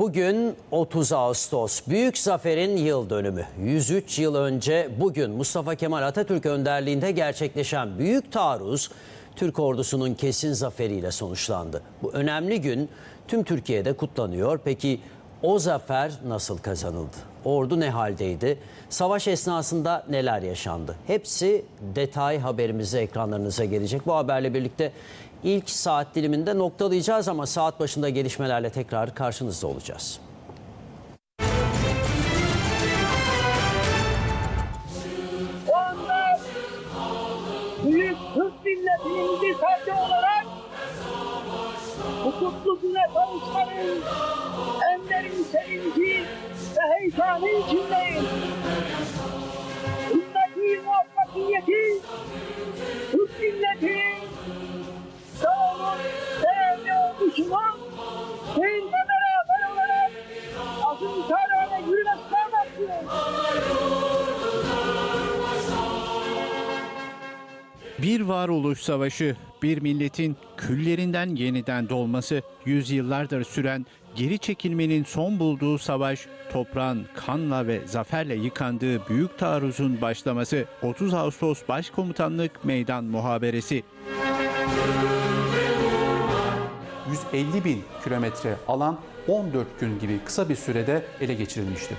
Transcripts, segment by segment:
Bugün 30 Ağustos. Büyük Zafer'in yıl dönümü. 103 yıl önce bugün Mustafa Kemal Atatürk önderliğinde gerçekleşen büyük taarruz Türk ordusunun kesin zaferiyle sonuçlandı. Bu önemli gün tüm Türkiye'de kutlanıyor. Peki o zafer nasıl kazanıldı? Ordu ne haldeydi? Savaş esnasında neler yaşandı? Hepsi detay haberimizde ekranlarınıza gelecek. Bu haberle birlikte ilk saat diliminde noktalayacağız ama saat başında gelişmelerle tekrar karşınızda olacağız. Bu kutlu güne kavuşmanın en derin sevinci ve heyecanı içindeyim. Bundaki muvaffakiyeti Türk milletinin sağ olun değerli olmuşunun benimle beraber olarak azim kararına yürümesine bakıyorum. Bir varoluş savaşı, bir milletin küllerinden yeniden doğması, yüzyıllardır süren geri çekilmenin son bulduğu savaş, toprağın kanla ve zaferle yıkandığı büyük taarruzun başlaması, 30 Ağustos Başkomutanlık Meydan Muhaberesi. 150 bin kilometre alan 14 gün gibi kısa bir sürede ele geçirilmişti.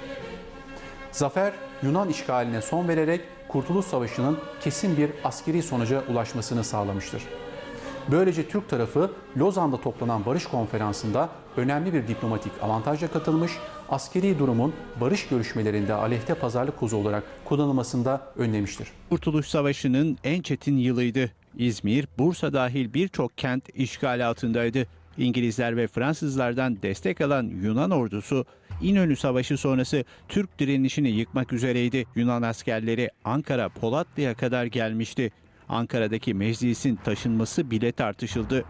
Zafer Yunan işgaline son vererek Kurtuluş Savaşı'nın kesin bir askeri sonuca ulaşmasını sağlamıştır. Böylece Türk tarafı Lozan'da toplanan barış konferansında önemli bir diplomatik avantajla katılmış, askeri durumun barış görüşmelerinde aleyhte pazarlık kozu olarak kullanılmasında önlemiştir. Kurtuluş Savaşı'nın en çetin yılıydı. İzmir, Bursa dahil birçok kent işgal altındaydı. İngilizler ve Fransızlardan destek alan Yunan ordusu İnönü Savaşı sonrası Türk direnişini yıkmak üzereydi. Yunan askerleri Ankara Polatlı'ya kadar gelmişti. Ankara'daki meclisin taşınması bile tartışıldı.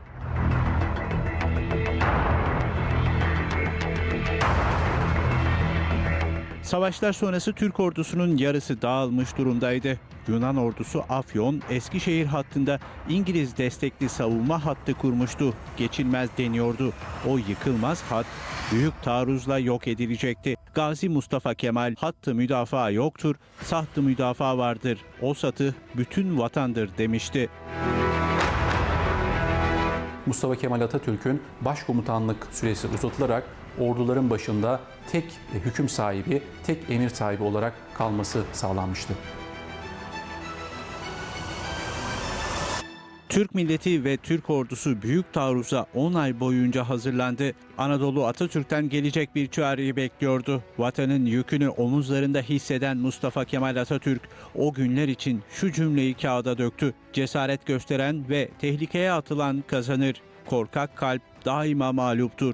Savaşlar sonrası Türk ordusunun yarısı dağılmış durumdaydı. Yunan ordusu Afyon, Eskişehir hattında İngiliz destekli savunma hattı kurmuştu. Geçilmez deniyordu. O yıkılmaz hat büyük taarruzla yok edilecekti. Gazi Mustafa Kemal hattı müdafaa yoktur, sahtı müdafaa vardır. O satı bütün vatandır demişti. Mustafa Kemal Atatürk'ün başkomutanlık süresi uzatılarak orduların başında tek hüküm sahibi, tek emir sahibi olarak kalması sağlanmıştı. Türk milleti ve Türk ordusu büyük taarruza 10 ay boyunca hazırlandı. Anadolu Atatürk'ten gelecek bir çağrıyı bekliyordu. Vatanın yükünü omuzlarında hisseden Mustafa Kemal Atatürk o günler için şu cümleyi kağıda döktü. Cesaret gösteren ve tehlikeye atılan kazanır. Korkak kalp daima mağluptur.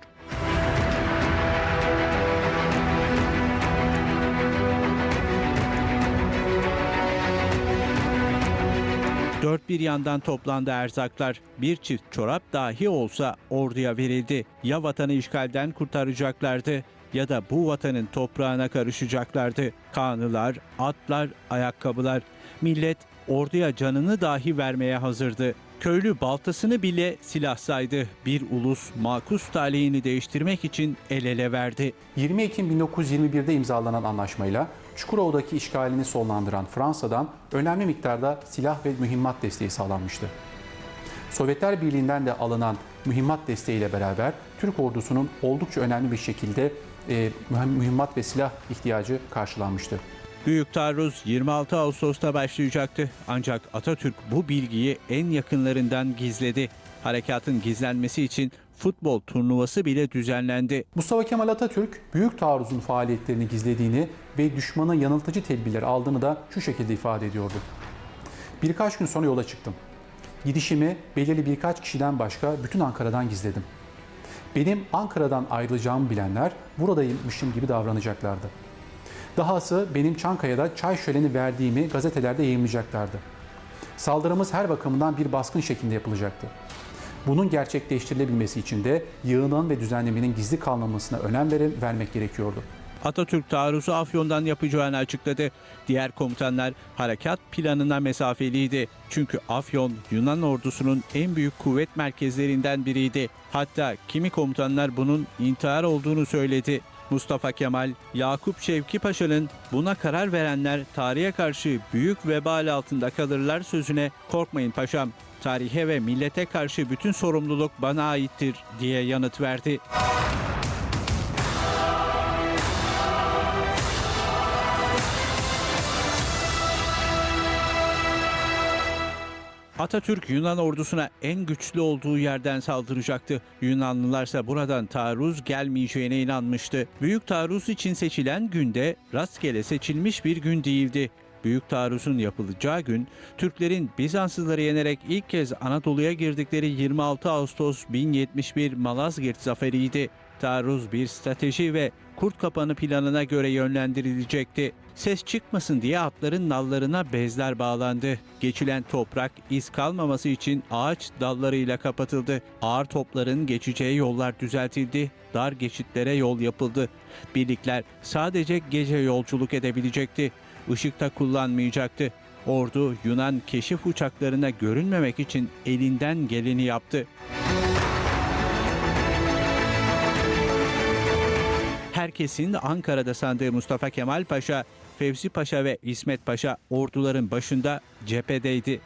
Dört bir yandan toplandı erzaklar. Bir çift çorap dahi olsa orduya verildi. Ya vatanı işgalden kurtaracaklardı ya da bu vatanın toprağına karışacaklardı. Kanılar, atlar, ayakkabılar. Millet orduya canını dahi vermeye hazırdı. Köylü baltasını bile silah saydı. Bir ulus makus talihini değiştirmek için el ele verdi. 20 Ekim 1921'de imzalanan anlaşmayla Çukurova'daki işgalini sonlandıran Fransa'dan önemli miktarda silah ve mühimmat desteği sağlanmıştı. Sovyetler Birliği'nden de alınan mühimmat desteğiyle beraber Türk ordusunun oldukça önemli bir şekilde e, mühimmat ve silah ihtiyacı karşılanmıştı. Büyük taarruz 26 Ağustos'ta başlayacaktı. Ancak Atatürk bu bilgiyi en yakınlarından gizledi. Harekatın gizlenmesi için futbol turnuvası bile düzenlendi. Mustafa Kemal Atatürk büyük taarruzun faaliyetlerini gizlediğini ve düşmana yanıltıcı tedbirler aldığını da şu şekilde ifade ediyordu. Birkaç gün sonra yola çıktım. Gidişimi belirli birkaç kişiden başka bütün Ankara'dan gizledim. Benim Ankara'dan ayrılacağımı bilenler buradaymışım gibi davranacaklardı. Dahası benim Çankaya'da çay şöleni verdiğimi gazetelerde yayınlayacaklardı. Saldırımız her bakımından bir baskın şeklinde yapılacaktı. Bunun gerçekleştirilebilmesi için de yığının ve düzenlemenin gizli kalmamasına önem vermek gerekiyordu. Atatürk taarruzu Afyon'dan yapacağını açıkladı. Diğer komutanlar harekat planına mesafeliydi. Çünkü Afyon Yunan ordusunun en büyük kuvvet merkezlerinden biriydi. Hatta kimi komutanlar bunun intihar olduğunu söyledi. Mustafa Kemal, Yakup Şevki Paşa'nın buna karar verenler tarihe karşı büyük vebal altında kalırlar sözüne korkmayın paşam. Tarihe ve millete karşı bütün sorumluluk bana aittir diye yanıt verdi. Atatürk Yunan ordusuna en güçlü olduğu yerden saldıracaktı. Yunanlılarsa buradan taarruz gelmeyeceğine inanmıştı. Büyük taarruz için seçilen günde rastgele seçilmiş bir gün değildi. Büyük taarruzun yapılacağı gün Türklerin Bizanslıları yenerek ilk kez Anadolu'ya girdikleri 26 Ağustos 1071 Malazgirt zaferiydi. Taarruz bir strateji ve kurt kapanı planına göre yönlendirilecekti. Ses çıkmasın diye atların nallarına bezler bağlandı. Geçilen toprak iz kalmaması için ağaç dallarıyla kapatıldı. Ağır topların geçeceği yollar düzeltildi. Dar geçitlere yol yapıldı. Birlikler sadece gece yolculuk edebilecekti. Işıkta kullanmayacaktı. Ordu Yunan keşif uçaklarına görünmemek için elinden geleni yaptı. Herkesin Ankara'da sandığı Mustafa Kemal Paşa, Fevzi Paşa ve İsmet Paşa orduların başında cephedeydi.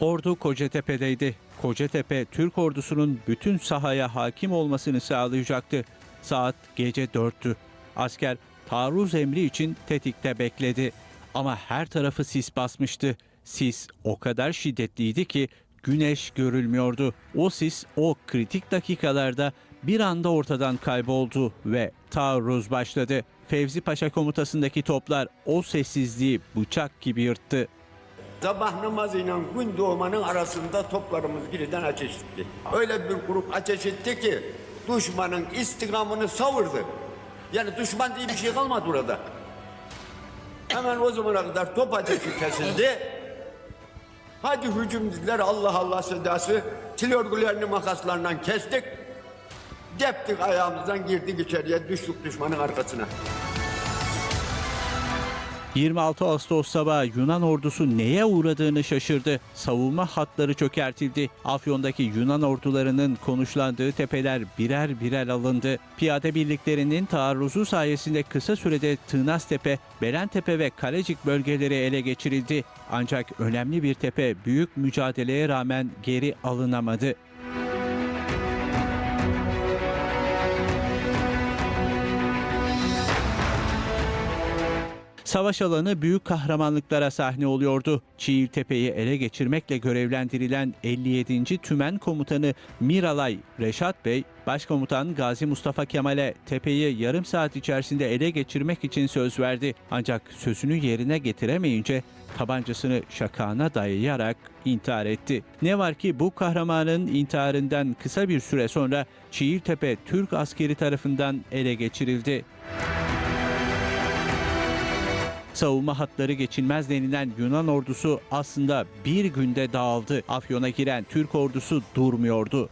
Ordu Kocatepe'deydi. Kocatepe Türk ordusunun bütün sahaya hakim olmasını sağlayacaktı. Saat gece dörttü. Asker taarruz emri için tetikte bekledi. Ama her tarafı sis basmıştı. Sis o kadar şiddetliydi ki güneş görülmüyordu. O sis o kritik dakikalarda bir anda ortadan kayboldu ve taarruz başladı. Fevzi Paşa komutasındaki toplar o sessizliği bıçak gibi yırttı. Sabah namazıyla gün doğmanın arasında toplarımız birden ateş etti. Öyle bir grup ateş etti ki düşmanın istikamını savurdu. Yani düşman diye bir şey kalmadı orada. Hemen o zamana kadar top ateşi kesildi. Hadi hücum dediler Allah Allah sedası. Sil örgülerini makaslarından kestik. Deptik ayağımızdan girdik içeriye düştük düşmanın arkasına. 26 Ağustos sabahı Yunan ordusu neye uğradığını şaşırdı. Savunma hatları çökertildi. Afyon'daki Yunan ordularının konuşlandığı tepeler birer birer alındı. Piyade birliklerinin taarruzu sayesinde kısa sürede Tığnaztepe, Belentepe ve Kalecik bölgeleri ele geçirildi. Ancak önemli bir tepe büyük mücadeleye rağmen geri alınamadı. Savaş alanı büyük kahramanlıklara sahne oluyordu. Çiğiltepe'yi ele geçirmekle görevlendirilen 57. Tümen Komutanı Miralay Reşat Bey, Başkomutan Gazi Mustafa Kemal'e tepeyi yarım saat içerisinde ele geçirmek için söz verdi. Ancak sözünü yerine getiremeyince tabancasını şakağına dayayarak intihar etti. Ne var ki bu kahramanın intiharından kısa bir süre sonra Çiğiltepe Türk askeri tarafından ele geçirildi. Savunma hatları geçilmez denilen Yunan ordusu aslında bir günde dağıldı. Afyon'a giren Türk ordusu durmuyordu.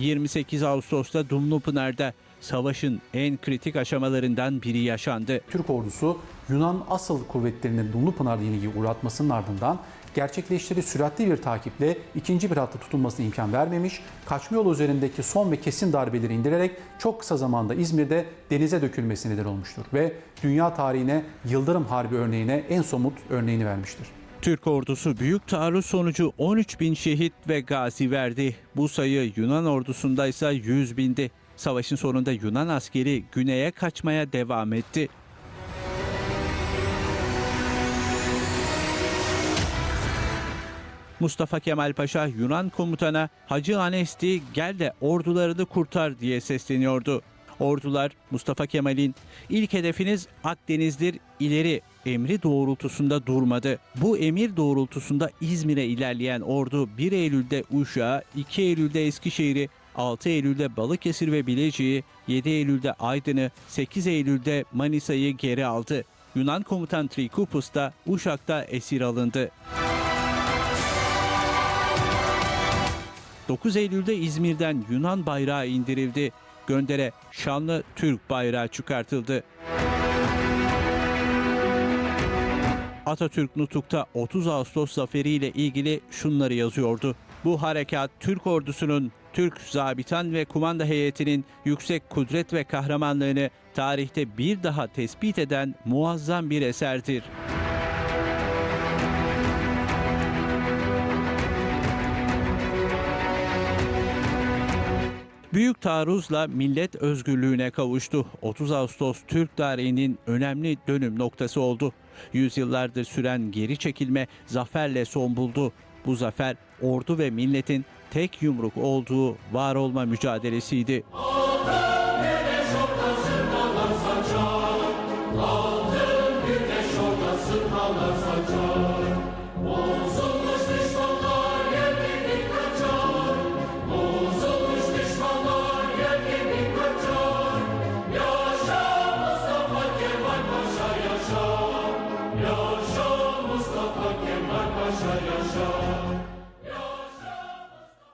...28 Ağustos'ta Dumlupınar'da savaşın en kritik aşamalarından biri yaşandı. Türk ordusu Yunan asıl kuvvetlerinin Dumlupınar yenilgiyi uğratmasının ardından gerçekleştirdiği süratli bir takiple ikinci bir hattı tutulmasına imkan vermemiş, kaçma yolu üzerindeki son ve kesin darbeleri indirerek çok kısa zamanda İzmir'de denize dökülmesi neden olmuştur ve dünya tarihine Yıldırım Harbi örneğine en somut örneğini vermiştir. Türk ordusu büyük taarruz sonucu 13 bin şehit ve gazi verdi. Bu sayı Yunan ordusunda ise 100 bindi. Savaşın sonunda Yunan askeri güneye kaçmaya devam etti. Mustafa Kemal Paşa Yunan komutana Hacı Anesti gel de ordularını kurtar diye sesleniyordu. Ordular Mustafa Kemal'in ilk hedefiniz Akdeniz'dir ileri emri doğrultusunda durmadı. Bu emir doğrultusunda İzmir'e ilerleyen ordu 1 Eylül'de Uşak'ı, 2 Eylül'de Eskişehir'i, 6 Eylül'de Balıkesir ve Bilecik'i, 7 Eylül'de Aydın'ı, 8 Eylül'de Manisa'yı geri aldı. Yunan komutan Trikoupis da Uşak'ta esir alındı. 9 Eylül'de İzmir'den Yunan bayrağı indirildi. Göndere şanlı Türk bayrağı çıkartıldı. Atatürk Nutuk'ta 30 Ağustos zaferiyle ilgili şunları yazıyordu. Bu harekat Türk ordusunun, Türk zabitan ve kumanda heyetinin yüksek kudret ve kahramanlığını tarihte bir daha tespit eden muazzam bir eserdir. Büyük taarruzla millet özgürlüğüne kavuştu. 30 Ağustos Türk tarihinin önemli dönüm noktası oldu. Yüzyıllardır süren geri çekilme zaferle son buldu. Bu zafer ordu ve milletin tek yumruk olduğu var olma mücadelesiydi. Altın güneş orada sırmalar.